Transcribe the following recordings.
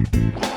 ส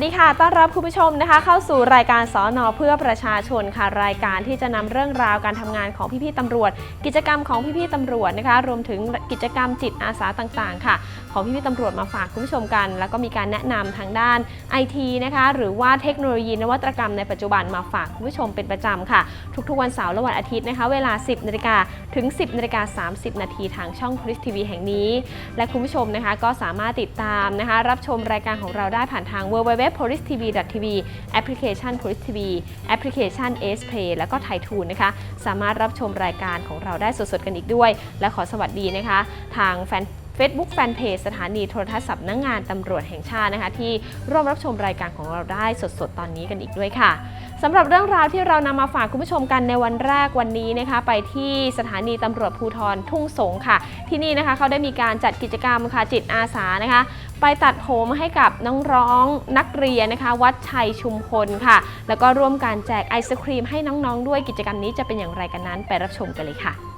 วัสดีค่ะ ต้อนรับคุณผู้ชมนะคะ เข้าสู่รายการสอนอเพื่อประชาชนค่ะ รายการที่จะนำเรื่องราวการทำงานของพี่ๆตำรวจ กิจกรรมของพี่ๆตำรวจนะคะ รวมถึงกิจกรรมจิตอาสาต่างๆ ค่ะของพี่ๆตำรวจมาฝากคุณผู้ชมกัน แล้วก็มีการแนะนำทางด้านไอทีนะคะหรือว่าเทคโนโลยีนวัตกรรมในปัจจุบันมาฝากคุณผู้ชมเป็นประจำค่ะ ทุกๆวันเสาร์และวันอาทิตย์นะคะ เวลา 10นาฬิกาถึง 10นาฬิกา30 นาทีทางช่องพลิสทีวีแห่งนี้ และคุณผู้ชมนะคะก็สามารถติดตามนะคะ รับชมรายการของเราได้ผ่านทาง www.polistv.tv แอปพลิเคชัน Police TV แอปพลิเคชัน s Play แล้วก็ไททูนนะคะ สามารถรับชมรายการของเราได้สดๆกันอีกด้วย และขอสวัสดีนะคะ ทางแฟน Facebook Fanpage สถานีโทรทัศน์สำนักงงานตำรวจแห่งชาตินะคะ ที่ร่วมรับชมรายการของเราได้สดๆ ตอนนี้กันอีกด้วยค่ะสำหรับเรื่องราวที่เรานำมาฝากคุณผู้ชมกันในวันแรกวันนี้นะคะ ไปที่สถานีตำรวจภูธรทุ่งสงค่ะ ที่นี่นะคะเขาได้มีการจัดกิจกรรมค่ะจิตอาสานะคะ ไปตัดผมให้กับน้องๆนักเรียนนะคะ วัดชัยชุมพลค่ะ แล้วก็ร่วมการแจกไอศครีมให้น้องๆ ด้วยกิจกรรมนี้จะเป็นอย่างไรกันนั้น ไปรับชมกันเลยค่ะ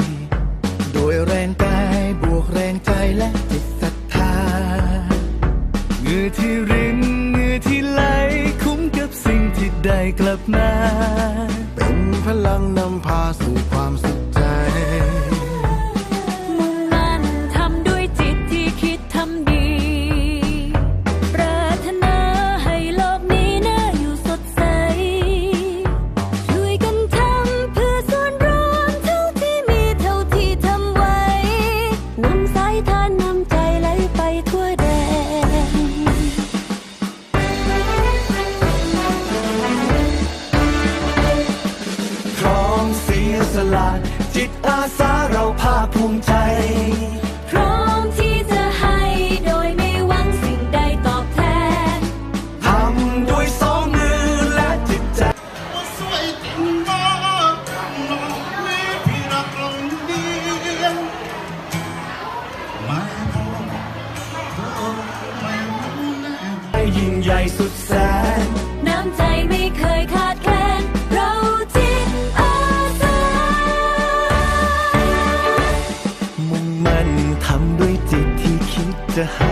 คิ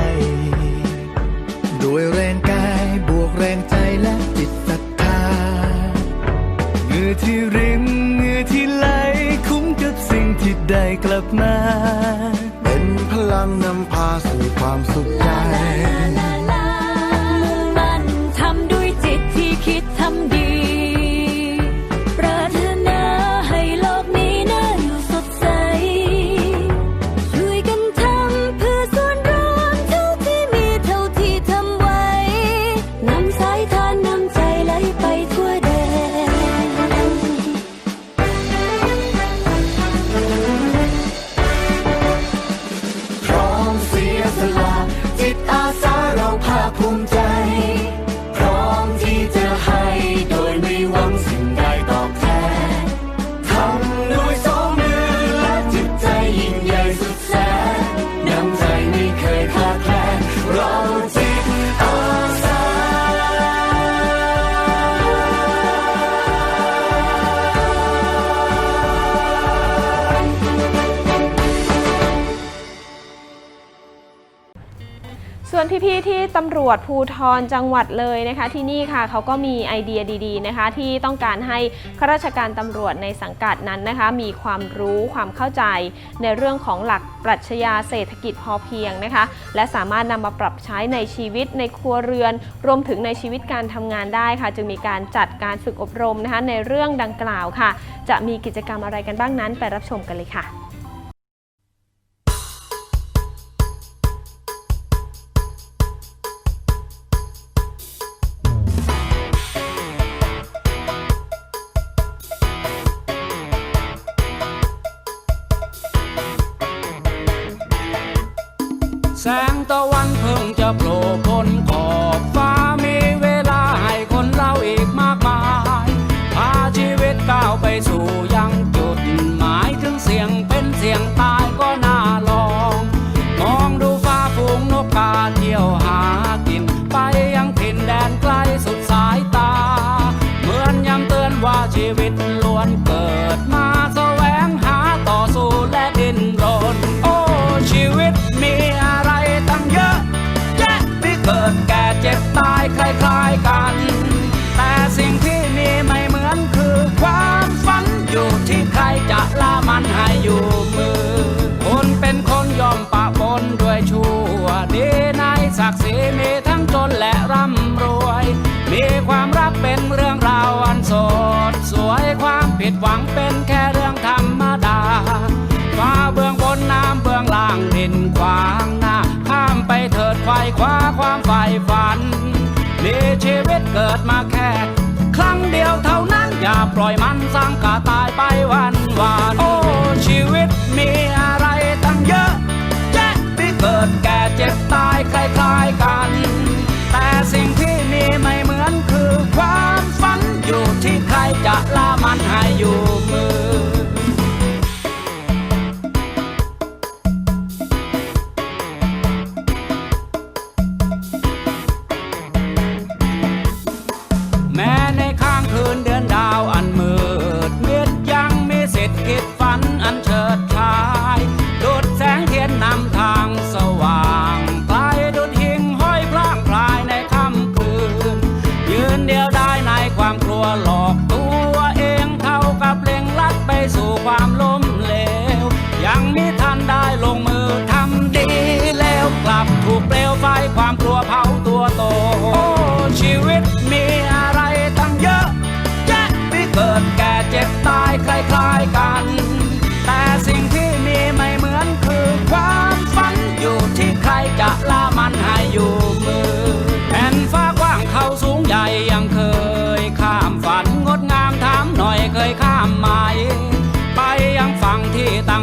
พี่ๆที่ตำรวจภูทรจังหวัดเลยนะคะ ที่นี่ค่ะเขาก็มีไอเดียดีๆนะคะ ที่ต้องการให้ข้าราชการตำรวจในสังกัดนั้นนะคะ มีความรู้ความเข้าใจในเรื่องของหลักปรัชญาเศรษฐกิจพอเพียงนะคะ และสามารถนำมาปรับใช้ในชีวิตในครัวเรือน รวมถึงในชีวิตการทำงานได้ค่ะ จึงมีการจัดการฝึกอบรมนะคะในเรื่องดังกล่าวค่ะ จะมีกิจกรรมอะไรกันบ้างนั้นไปรับชมกันเลยค่ะ แสงตะวัน หวังเป็นแค่เรื่องธรรมดา ฟ้าเบื้องบนน้ำเบื้องล่างดินขวางหน้า ข้ามไปเถิดไฟคว้าความใฝ่ฝันมีชีวิตเกิดมาแค่ ครั้งเดียวเท่านั้นอย่าปล่อยมันสร้างกาตายไปวันวาน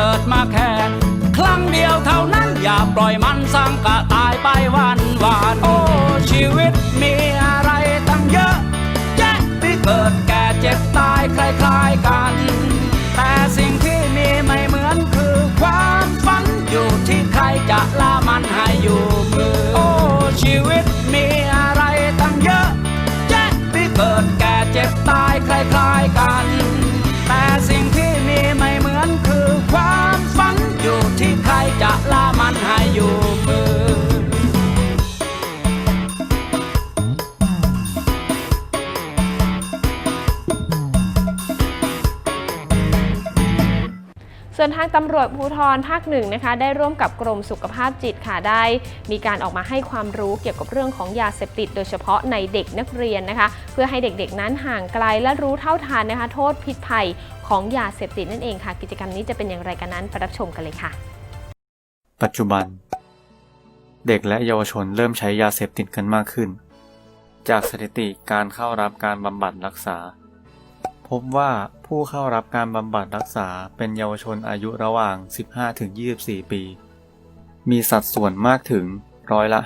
เกิดมาแค่ครั้งเดียวเท่านั้นอย่าปล่อยมันสร้างกะตายไปวันวานโอ้ชีวิตมีอะไรตั้งเยอะแยะที่เกิดแก่เจ็บตายคล้ายๆกัน แต่สิ่ง ส่วนทางตำรวจภูธรภาคหนึ่งนะคะได้ร่วมกับกรมสุขภาพจิตค่ะได้มีการออกมาให้ความรู้เกี่ยวกับเรื่องของยาเสพติด โดยเฉพาะในเด็กนักเรียนนะคะ เพื่อให้เด็กๆนั้นห่างไกลและรู้เท่าทันนะคะ โทษพิษภัยของยาเสพติดนั่นเองค่ะ กิจกรรมนี้จะเป็นอย่างไรกันนั้นไปรับชมกันเลยค่ะ ปัจจุบัน เด็กและเยาวชนเริ่มใช้ยาเสพติดกันมากขึ้น จากสถิติการเข้ารับการบำบัดรักษา พบว่าผู้เข้ารับการบำบัดรักษาเป็นเยาวชนอายุระหว่าง 15-24 ปี มีสัดส่วนมากถึงร้อยละ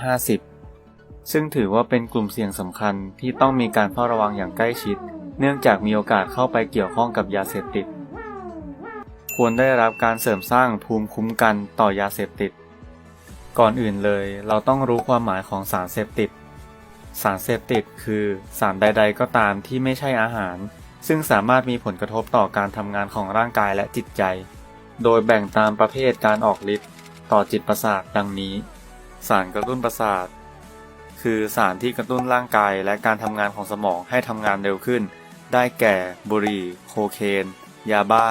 50 ซึ่งถือว่าเป็นกลุ่มเสี่ยงสำคัญที่ต้องมีการเฝ้าระวังอย่างใกล้ชิด เนื่องจากมีโอกาสเข้าไปเกี่ยวข้องกับยาเสพติด ควรได้รับการเสริมสร้างภูมิคุ้มกันต่อยาเสพติด ก่อนอื่นเลยเราต้องรู้ความหมายของสารเสพติด สารเสพติดคือสารใด ๆ ก็ตามที่ไม่ใช่อาหาร ซึ่งสามารถมีผลกระทบต่อการทำงานของร่างกายและจิตใจ โดยแบ่งตามประเภทการออกฤทธิ์ต่อจิตประสาทดังนี้ สารกระตุ้นประสาท คือสารที่กระตุ้นร่างกายและการทำงานของสมองให้ทำงานเร็วขึ้น ได้แก่บุหรี่ โคเคน ยาบ้า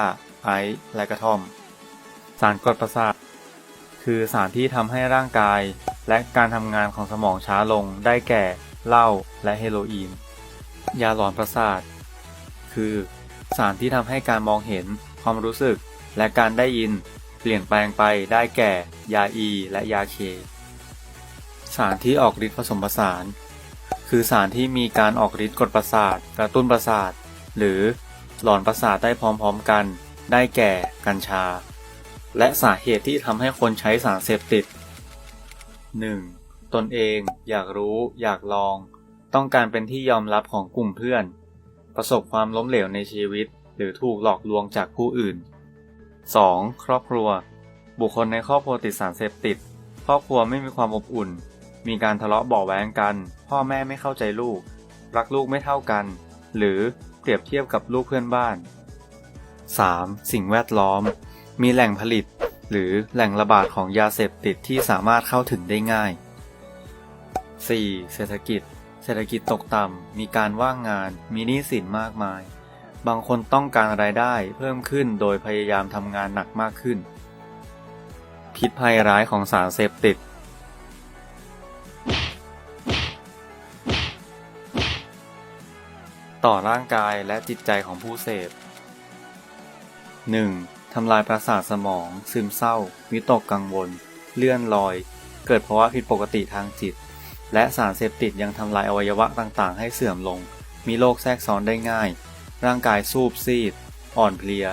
ไอซ์และกระท่อม สารกดประสาท คือสารที่ทำให้ร่างกายและการทำงานของสมองช้าลง ได้แก่เหล้าและเฮโรอีน ยาหลอนประสาท คือ สารที่ทำให้การมองเห็น ความรู้สึก และการได้ยิน เปลี่ยนแปลงไปได้แก่ ยาอีและยาเค สารที่ออกฤทธิ์ผสมผสาน คือสารที่มีการออกฤทธิ์กดประสาท กระตุ้นประสาท หรือหลอนประสาทได้พร้อมๆกัน ได้แก่กัญชา และสาเหตุที่ทำให้คนใช้สารเสพติด 1. ตนเอง อยากรู้ อยากลอง ต้องการเป็นที่ยอมรับของกลุ่มเพื่อน ประสบความล้มเหลวในชีวิต หรือถูกหลอกลวงจากผู้อื่น 2. ครอบครัว บุคคลในครอบครัวติดสารเสพติด ครอบครัวไม่มีความอบอุ่น มีการทะเลาะเบาะแว้งกัน พ่อแม่ไม่เข้าใจลูก รักลูกไม่เท่ากัน หรือเปรียบเทียบกับลูกเพื่อนบ้าน 3. สิ่งแวดล้อม มีแหล่งผลิต หรือแหล่งระบาดของยาเสพติดที่สามารถเข้าถึงได้ง่าย 4. เศรษฐกิจ เศรษฐกิจตกต่ำ มีการว่างงาน มีหนี้สินมากมาย บางคนต้องการรายได้เพิ่มขึ้นโดยพยายามทำงานหนักมากขึ้น พิษภัยร้ายของสารเสพติด ต่อร่างกายและจิตใจของผู้เสพ 1. ทำลายประสาทสมอง ซึมเศร้า วิตกกังวล เลื่อนลอย เกิดภาวะผิดปกติทางจิต และสารเสพติดยังทำลายอวัยวะต่างๆ ให้เสื่อมลง มีโรคแทรกซ้อนได้ง่าย ร่างกายสูบซีด อ่อนเพลีย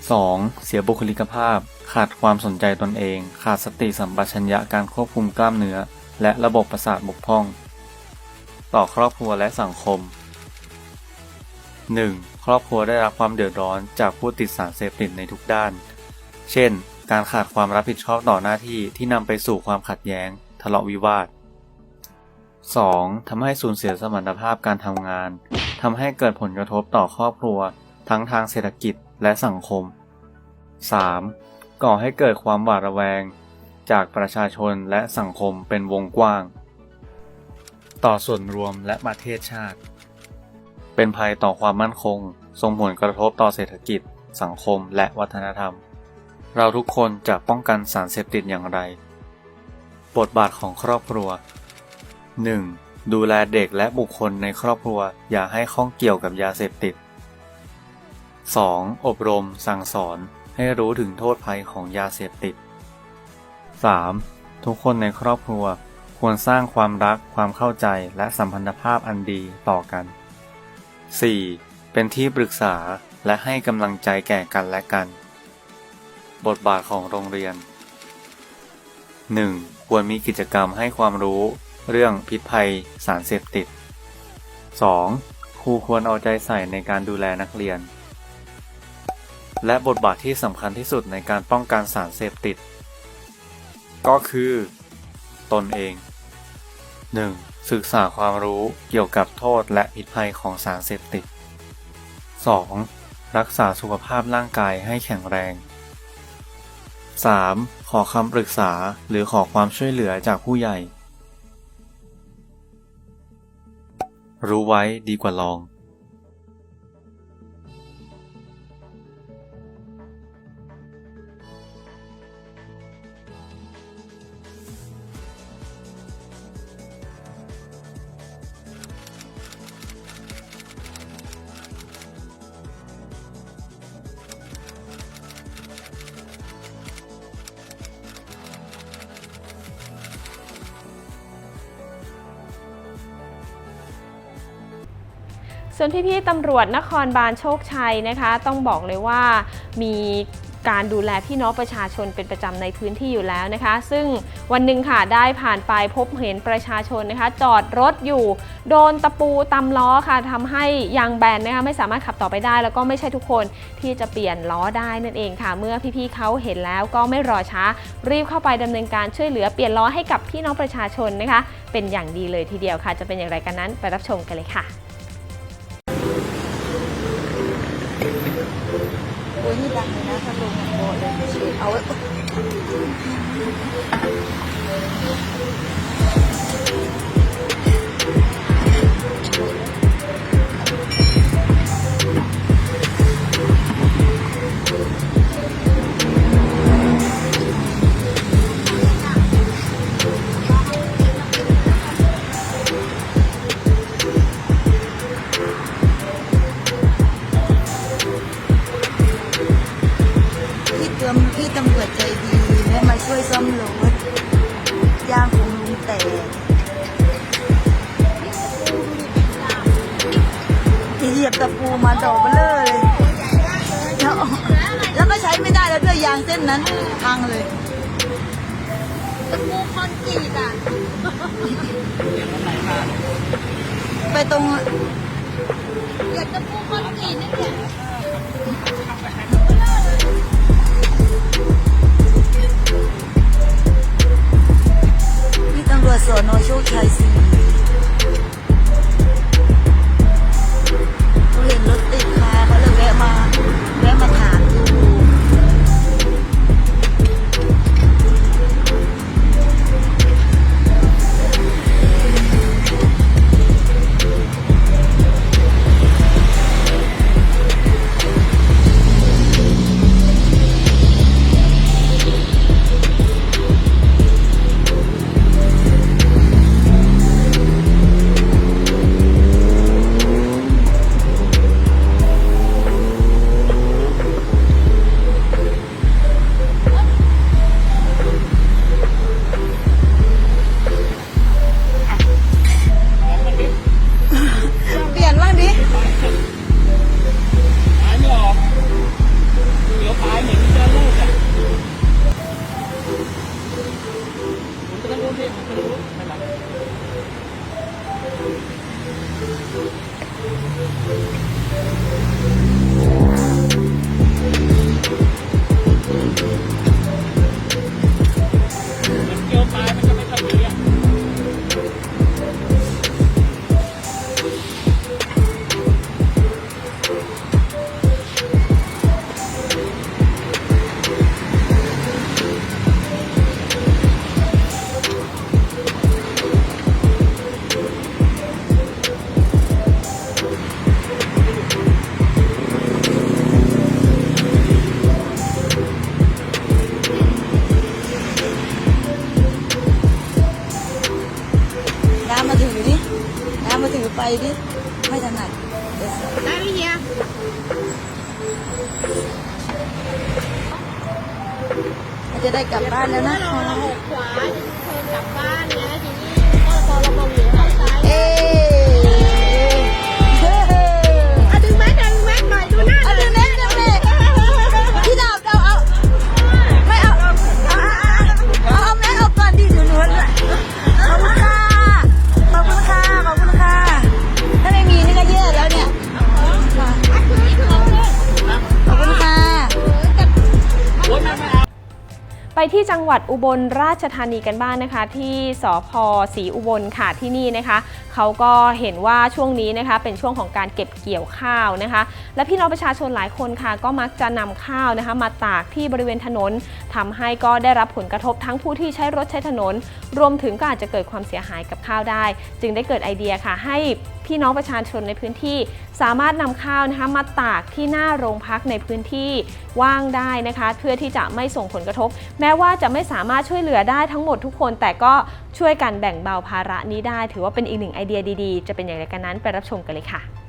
2. เสียบุคลิกภาพ ขาดความสนใจตนเอง ขาดสติสัมปชัญญะการควบคุมกล้ามเนื้อ และระบบประสาทบกพร่อง ต่อครอบครัวและสังคม 1. ครอบครัวได้รับความเดือดร้อนจากผู้ติดสารเสพติดในทุกด้าน เช่น การขาดความรับผิดชอบต่อหน้าที่ที่นำไปสู่ความขัดแย้ง ทะเลาะวิวาท 2. ทำให้สูญเสียสมรรถภาพการทำงานทำให้เกิดผลกระทบต่อครอบครัว ทั้งทางเศรษฐกิจและสังคม 3. ก่อให้เกิดความหวาดระแวง จากประชาชนและสังคมเป็นวงกว้าง ต่อส่วนรวมและประเทศชาติ เป็นภัยต่อความมั่นคง ส่งผลกระทบต่อเศรษฐกิจ สังคมและวัฒนธรรม เราทุกคนจะป้องกันสารเสพติดอย่างไร บทบาทของครอบครัว 1. ดูแลเด็กและบุคคลในครอบครัวอย่าให้ข้องเกี่ยวกับยาเสพติด 2. อบรมสั่งสอนให้รู้ถึงโทษภัยของยาเสพติด 3. ทุกคนในครอบครัวควรสร้างความรักความเข้าใจและสัมพันธภาพอันดีต่อกัน 4. เป็นที่ปรึกษาและให้กำลังใจแก่กันและกัน บทบาทของโรงเรียน 1. ควรมีกิจกรรมให้ความรู้ เรื่องพิษภัยสารเสพติด 2. ครูควรเอาใจใส่ในการดูแลนักเรียน และบทบาทที่สำคัญที่สุดในการป้องกันสารเสพติด ก็คือ ตนเอง 1. ศึกษาความรู้เกี่ยวกับโทษและพิษภัยของสารเสพติด 2. รักษาสุขภาพร่างกายให้แข็งแรง 3. ขอคำปรึกษาหรือขอความช่วยเหลือจากผู้ใหญ่ รู้ไว้ดีกว่าลอง ส่วนพี่ๆตำรวจนครบาลโชคชัยนะคะ ต้องบอกเลยว่ามีการดูแลพี่น้องประชาชนเป็นประจำในพื้นที่อยู่แล้วนะคะ ซึ่งวันหนึ่งค่ะได้ผ่านไปพบเห็นประชาชนนะคะ จอดรถอยู่โดนตะปูตำล้อค่ะทำให้ยางแบนนะคะไม่สามารถขับต่อไปได้ แล้วก็ไม่ใช่ทุกคนที่จะเปลี่ยนล้อได้นั่นเองค่ะ เมื่อพี่ๆเขาเห็นแล้วก็ไม่รอช้า รีบเข้าไปดำเนินการช่วยเหลือเปลี่ยนล้อให้กับพี่น้องประชาชนนะคะ เป็นอย่างดีเลยทีเดียวค่ะ จะเป็นอย่างไรกันนั้นไปรับชมกันเลยค่ะ โอ้ย วัดอุบลราชธานีกันบ้างนะคะ ที่สพศรีอุบลค่ะที่นี่นะคะเขาก็เห็นว่าช่วงนี้นะคะเป็นช่วงของการเก็บเกี่ยวข้าวนะคะ และพี่น้องประชาชนหลายคนค่ะ ก็มักจะนำข้าวนะคะ มาตากที่บริเวณถนนทำให้ก็ได้รับผลกระทบทั้งผู้ที่ใช้รถใช้ถนน รวมถึงก็อาจจะเกิดความเสียหายกับข้าวได้ จึงได้เกิดไอเดียค่ะให้ พี่น้องประชาชนในพื้นที่ สามารถนำข้าวนะคะมาตากที่หน้าโรงพักในพื้นที่ว่างได้นะคะ เพื่อที่จะไม่ส่งผลกระทบ แม้ว่าจะไม่สามารถช่วยเหลือได้ทั้งหมดทุกคน แต่ก็ช่วยกันแบ่งเบาภาระนี้ได้ ถือว่าเป็นอีกหนึ่งไอเดียดีๆ จะเป็นอย่างไรกันนั้นไปรับชมกันเลยค่ะ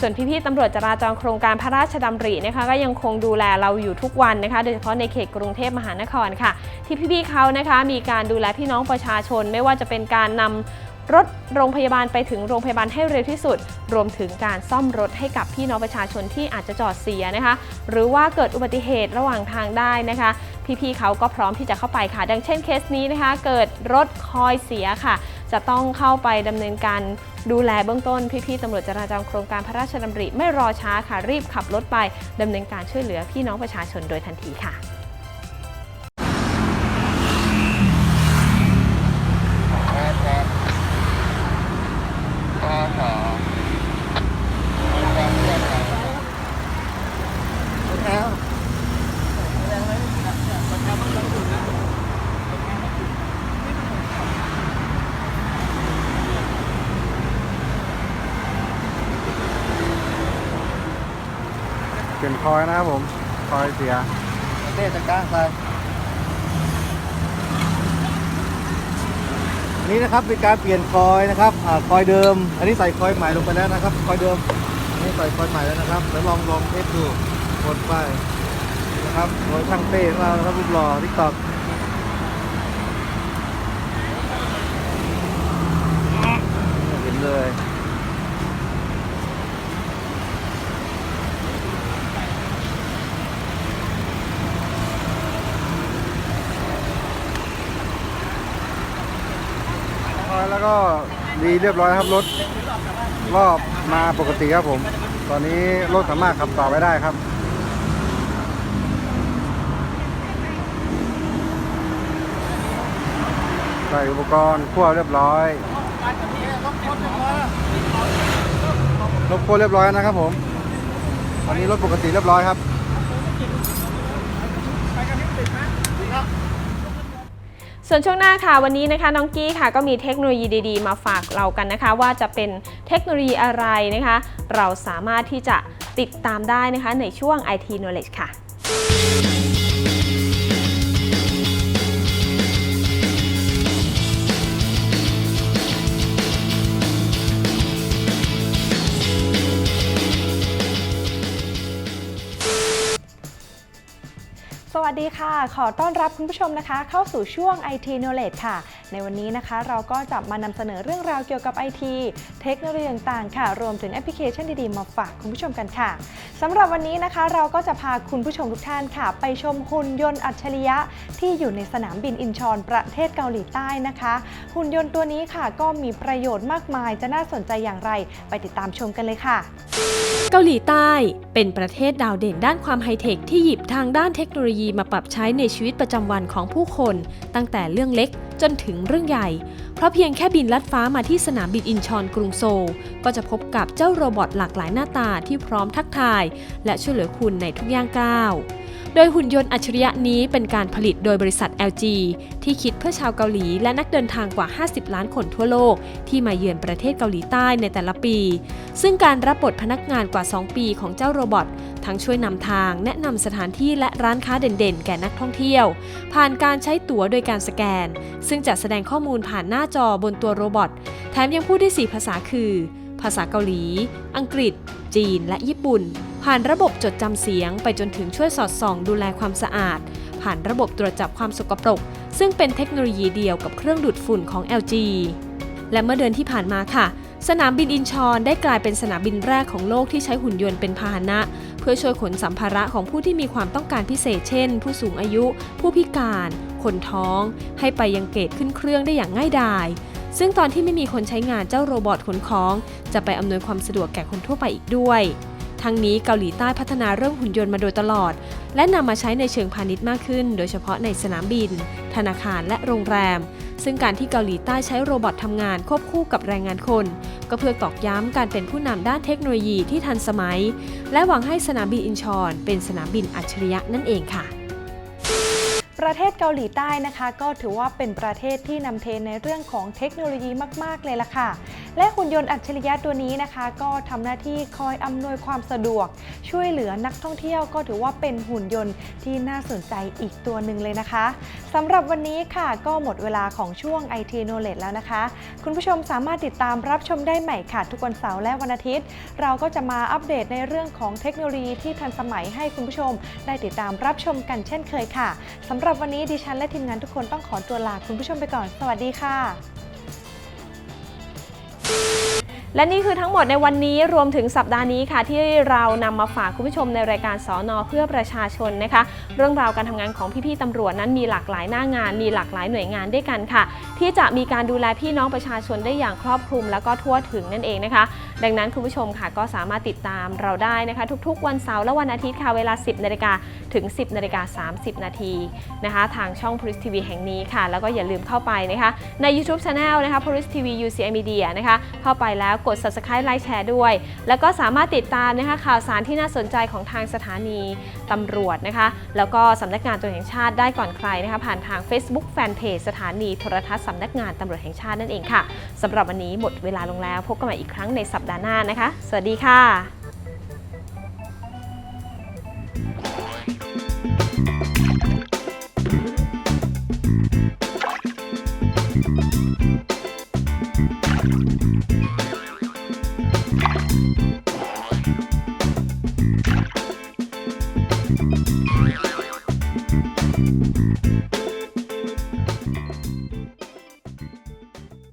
ส่วนพี่ๆตำรวจจราจรโครงการพระราชดำรินะคะก็ยังคงดูแลเราอยู่ทุกวันนะคะโดยเฉพาะในเขตกรุงเทพมหานครค่ะ ที่พี่ๆเขานะคะมีการดูแลพี่น้องประชาชน ไม่ว่าจะเป็นการนำรถโรงพยาบาลไปถึงโรงพยาบาลให้เร็วที่สุด รวมถึงการซ่อมรถให้กับพี่น้องประชาชนที่อาจจะจอดเสียนะคะ หรือว่าเกิดอุบัติเหตุระหว่างทางได้นะคะ พี่ๆเขาก็พร้อมที่จะเข้าไปค่ะ ดังเช่นเคสนี้นะคะ เกิดรถคอยเสียค่ะ จะต้องเข้าไปดำเนินการดูแลเบื้องต้นพี่ๆตำรวจจราจรโครงการพระราชดำริไม่รอช้าค่ะรีบขับรถไปดำเนินการช่วยเหลือพี่น้องประชาชนโดยทันทีค่ะ เปลี่ยน คอยนะครับผม คอยเสียเต้จัดการไปอันนี้นะครับเป็นการเปลี่ยนคอยนะครับอคอยเดิม อันนี้ใส่คอยใหม่ลงไปแล้วนะครับ คอยเดิมอันนี้ใส่คอยใหม่แล้วนะครับแล้วลองลองเทสดูกดไปนะครับโดยช่างเต้ของเรานะครับรูปหล่อทิกตอกเห็นเลย แล้วก็ ดีเรียบร้อยครับรถรอบมาปกติครับผม ตอนนี้รถสามารถขับต่อไปได้ครับใส่อุปกรณ์ขั้วเรียบร้อยรถขั้วเรียบร้อยนะครับผม ตอนนี้รถปกติเรียบร้อยครับ ส่วนช่วงหน้าค่ะวันนี้นะคะน้องกี้ค่ะก็มีเทคโนโลยีดีๆ มาฝากเรากันนะคะ ว่าจะเป็นเทคโนโลยีอะไรนะคะ เราสามารถที่จะติดตามได้นะคะในช่วง IT Knowledge ค่ะ ดีค่ะ ขอต้อนรับคุณผู้ชมนะคะ เข้าสู่ช่วง IT Knowledge ค่ะ ในวันนี้นะคะ เราก็จะมานำเสนอเรื่องราวเกี่ยวกับ IT เทคโนโลยีต่างๆค่ะ รวมถึงแอปพลิเคชันดีๆ มาฝากคุณผู้ชมกันค่ะสำหรับวันนี้นะคะ เราก็จะพาคุณผู้ชมทุกท่านค่ะ ไปชมหุ่นยนต์อัจฉริยะ ที่อยู่ในสนามบินอินชอนประเทศเกาหลีใต้นะคะ หุ่นยนต์ตัวนี้ค่ะ ก็มีประโยชน์มากมายจะน่าสนใจอย่างไร ไปติดตามชมกันเลยค่ะ เกาหลีใต้เป็นประเทศดาวเด่นด้านความไฮเทคที่หยิบทางด้านเทคโนโลยีมาปรับใช้ในชีวิตประจำวันของผู้คน ตั้งแต่เรื่องเล็ก จนถึงเรื่องใหญ่ เพราะเพียงแค่บินลัดฟ้ามาที่สนามบินอินชอนกรุงโซล ก็จะพบกับเจ้าโรบอทหลากหลายหน้าตาที่พร้อมทักทาย และช่วยเหลือคุณในทุกย่างก้าว โดยหุ่นยนต์อัจฉริยะนี้เป็นการผลิตโดยบริษัท LG ที่คิดเพื่อชาวเกาหลีและนักเดินทางกว่า 50 ล้านคนทั่วโลก ที่มาเยือนประเทศเกาหลีใต้ในแต่ละปี ซึ่งการรับบทพนักงานกว่า 2 ปีของเจ้าโรบอททั้งช่วยนำทาง แนะนำสถานที่และร้านค้าเด่นๆ แก่นักท่องเที่ยว ผ่านการใช้ตั๋วโดยการสแกน ซึ่งจะแสดงข้อมูลผ่านหน้าจอบนตัวโรบอทแถมยังพูดได้ 4 ภาษาคือ ภาษาเกาหลี อังกฤษ จีน และญี่ปุ่น ผ่านระบบจดจำเสียงไปจนถึงช่วยสอดส่องดูแลความสะอาด ผ่านระบบตรวจจับความสกปรก ซึ่งเป็นเทคโนโลยีเดียวกับเครื่องดูดฝุ่นของ LG และเมื่อเดือนที่ผ่านมาค่ะ สนามบินอินชอนได้กลายเป็นสนามบินแรกของโลกที่ใช้หุ่นยนต์เป็นพาหนะ เพื่อช่วยขนสัมภาระของผู้ที่มีความต้องการพิเศษเช่น ผู้สูงอายุ ผู้พิการ คนท้อง ให้ไปยังเกตขึ้นเครื่องได้อย่างง่ายดาย ซึ่งตอนที่ไม่มีคนใช้งานเจ้าโรบอทขนของ จะไปอำนวยความสะดวกแก่คนทั่วไปอีกด้วย ทั้งนี้เกาหลีใต้พัฒนาเรื่องหุ่นยนต์มาโดยตลอด และนำมาใช้ในเชิงพาณิชย์มากขึ้น โดยเฉพาะในสนามบิน ธนาคารและโรงแรม ซึ่งการที่เกาหลีใต้ใช้โรบอททำงานควบคู่กับแรงงานคน ก็เพื่อตอกย้ำการเป็นผู้นำด้านเทคโนโลยีที่ทันสมัย และหวังให้สนามบินอินชอนเป็นสนามบินอัจฉริยะนั่นเองค่ะ ประเทศเกาหลีใต้นะคะ ก็ถือว่าเป็นประเทศที่นำเทรนในเรื่องของเทคโนโลยีมาก ๆ เลยล่ะค่ะ และหุ่นยนต์อัจฉริยะตัวนี้นะคะ ก็ทำหน้าที่คอยอำนวยความสะดวก ช่วยเหลือนักท่องเที่ยวก็ถือว่าเป็นหุ่นยนต์ที่น่าสนใจอีกตัวหนึ่งเลยนะคะสำหรับวันนี้ค่ะก็หมดเวลาของช่วง IT Knowledge แล้วนะคะ คุณผู้ชมสามารถติดตามรับชมได้ใหม่ค่ะ ทุกวันเสาร์และวันอาทิตย์ เราก็จะมาอัปเดตในเรื่องของเทคโนโลยีที่ทันสมัยให้คุณผู้ชม ได้ติดตามรับชมกันเช่นเคยค่ะสำหรับรับวันนี้ดิฉันและทีมงานทุกคนต้องขอตัวลาคุณผู้ชมไปก่อน สวัสดีค่ะ และนี่คือทั้งหมดในวันนี้รวมถึงสัปดาห์นี้ค่ะ ที่เรานำมาฝากคุณผู้ชมในรายการสอนอเพื่อประชาชนนะคะ เรื่องราวการทำงานของพี่ๆตำรวจนั้นมีหลากหลายหน้างาน มีหลากหลายหน่วยงานด้วยกันค่ะ ที่จะมีการดูแลพี่น้องประชาชนได้อย่างครอบคลุม แล้วก็ทั่วถึงนั่นเองนะคะ ดังนั้นคุณผู้ชมค่ะก็สามารถติดตามเราได้นะคะ ทุกๆ วันเสาร์และวันอาทิตย์ค่ะเวลา 10นาฬิกาถึง 10นาฬิกา30นาทีนะคะ ทางช่อง Police TV แห่งนี้ค่ะ แล้วก็อย่าลืมเข้าไปนะคะใน YouTube Channel นะคะ Police TV UCI Media นะคะเข้าไปแล้วกด Subscribe ไลค์แชร์ด้วย แล้วก็สามารถติดตามนะคะข่าวสารที่น่าสนใจของทางสถานีตำรวจนะคะ แล้วก็สำนักงานตำรวจแห่งชาติได้ก่อนใครนะคะผ่านทาง Facebook Fanpage สถานีโทรทัศน์สำนักงานตำรวจแห่งชาตินั่นเองค่ะสำหรับวันนี้หมดเวลาลงแล้ว พบกันใหม่อีกครั้งในสัปดาห์หน้านะคะ สวัสดีค่ะ